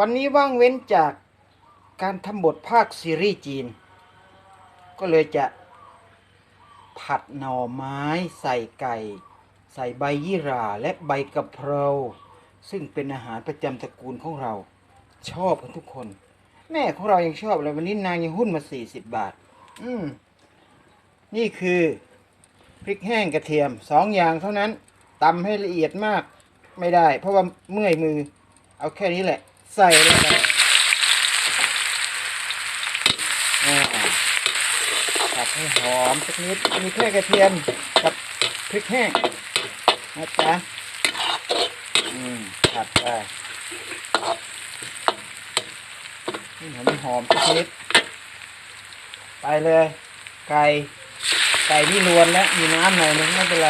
วันนี้ว่างเว้นจากการทำบทภาคซีรีส์จีน ก็เลยจะผัดหน่อไม้ใส่ไก่ ใส่ใบยี่หร่าและใบกะเพราซึ่งเป็นอาหารประจำตระกูลของเรา ชอบกันทุกคน แม่ของเรายังชอบเลยวันนี้นางยังหุ้นมา40บาท อืมนี่คือพริกแห้งกระเทียมสองอย่างเท่านั้นตำให้ละเอียดมากไม่ได้ เพราะว่าเมื่อยมือ เอาแค่นี้แหละ ใส่เลยไปอ่าผัดให้หอมสักนิด มีแค่กระเทียมกับพริกแห้งนะจ๊ะอืมผัดไปให้หอมหอมสักนิด ไปเลย ไก่ไก่นี่รวนแล้วมีน้ำหน่อยนึงไม่เป็นไร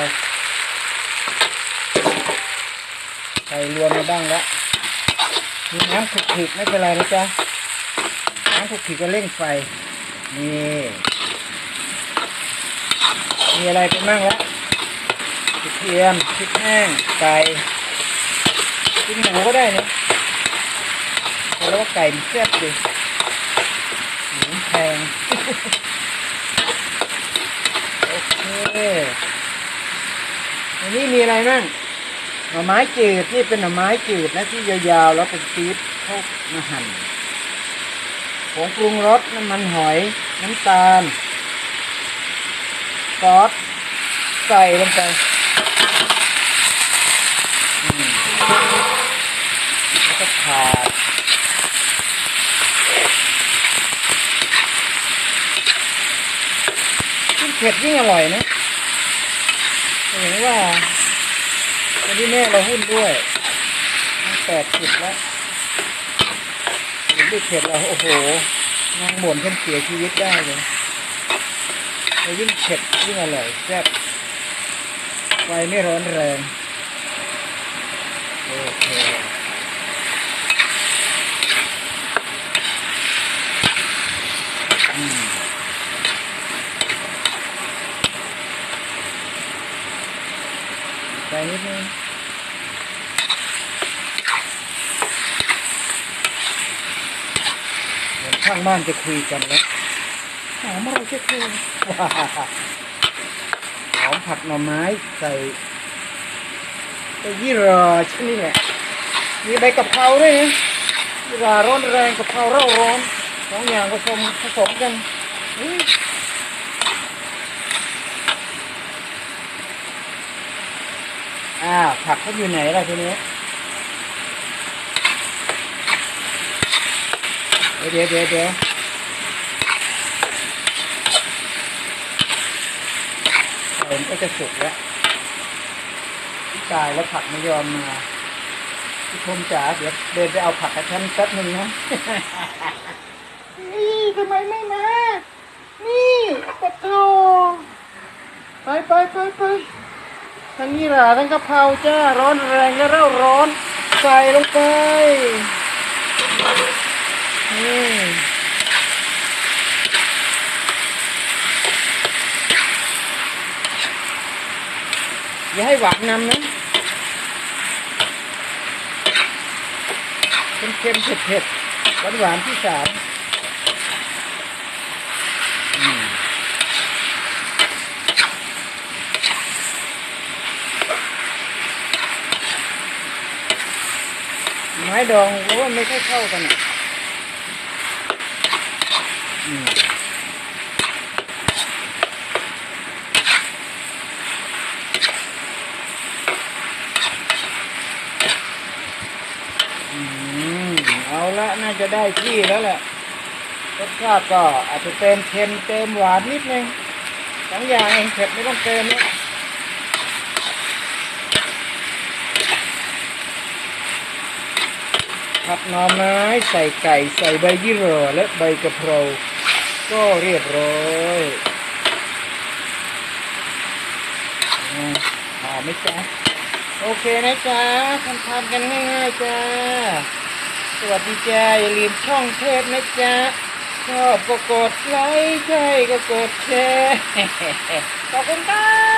ไก่รวนมาบ้างแล้ว มีน้ำขลุกๆไม่เป็นไรนะจ๊ะน้ำขลุกๆก็เร่งไฟนี่มีอะไรไปบ้างแล้วกระเทียมพริกแห้งไก่กินหมูก็ได้นะแต่แล้วว่าไก่มันแซ่บดิหมูแพงโอเคอันนี้มีอะไรบ้าง หน่อไม้จืดนี่เป็นหน่อไม้จืดนะที่ยาวๆแล้วเป็นปี๊บเข้ามาหั่นผงปรุงรสน้ำมันหอย น้ำตาลซอสใส่ลงไปแล้วก็ขาดยิ่งเผ็ดยิ่งอร่อยนะเห็นว่า วันนี้แม่เราหุ้นด้วยแปดสิบแล้วเห็นลูเผ็ดเราโอ้โหนางบ่นจนเสียชีวิตได้เลยเรายิ่งเข็ดยิ่งอร่อยแซ่บไฟไม่ร้อนแรงโอเคอืม ไป นิดนึงเหมือนข้างบ้านจะคุยกันแล้วหอมอะไรจะคุยหอมผัดหน่อไม้ใส่ไปยี่หราชนิดแหละมีใบกะเพราด้วยนะยี่หราร้อนแรงกะเพราเร่าร้อนสองอย่างผสมผสมกัน อ้าวผักเขาอยู่ไหนล่ะทีนี้ เดี๋ยวเดี๋ยวเดี๋ยวใส่มันก็จะสุกแล้วพี่ตายแล้วผักไม่ยอมมาพี่ชมจ๋าเดี๋ยวเดินไปเอาผักกับฉันแป๊บหนึ่งนะนี่ทำไมไม่มา นี่ปะโถไปไปไปไป ทั้งยี่หร่าทั้งกะเพราจ้าร้อนแรงและเร่าร้อนใส่ลงไปนี่อย่าให้หวานนำนะเค็มๆเผ็ดๆหวานหวานๆที่สาม ไม้ดองเพราะว่าไม่ค่อยเข้ากันอะอืมเอาละน่าจะได้ที่แล้วแหละรสชาติก็อาจจะเติมเค็มเติมหวานนิดนึงสองอย่างเองเผ็ดไม่ต้องเติมนี่ย ผัดหน่อไม้ใส่ไก่ใส่ใบยี่หร่าและใบกะเพราก็เรียบร้อยอ่าหอมไหมจ๊ะ โอเคนะจ๊ะทำทานกันง่ายๆจ้า สวัสดีจ้า อย่าลืมช่องเทพนะจ๊ะ ชอบก็กดไลค์ ใช่ก็กดแชร์ ขอบคุณครับ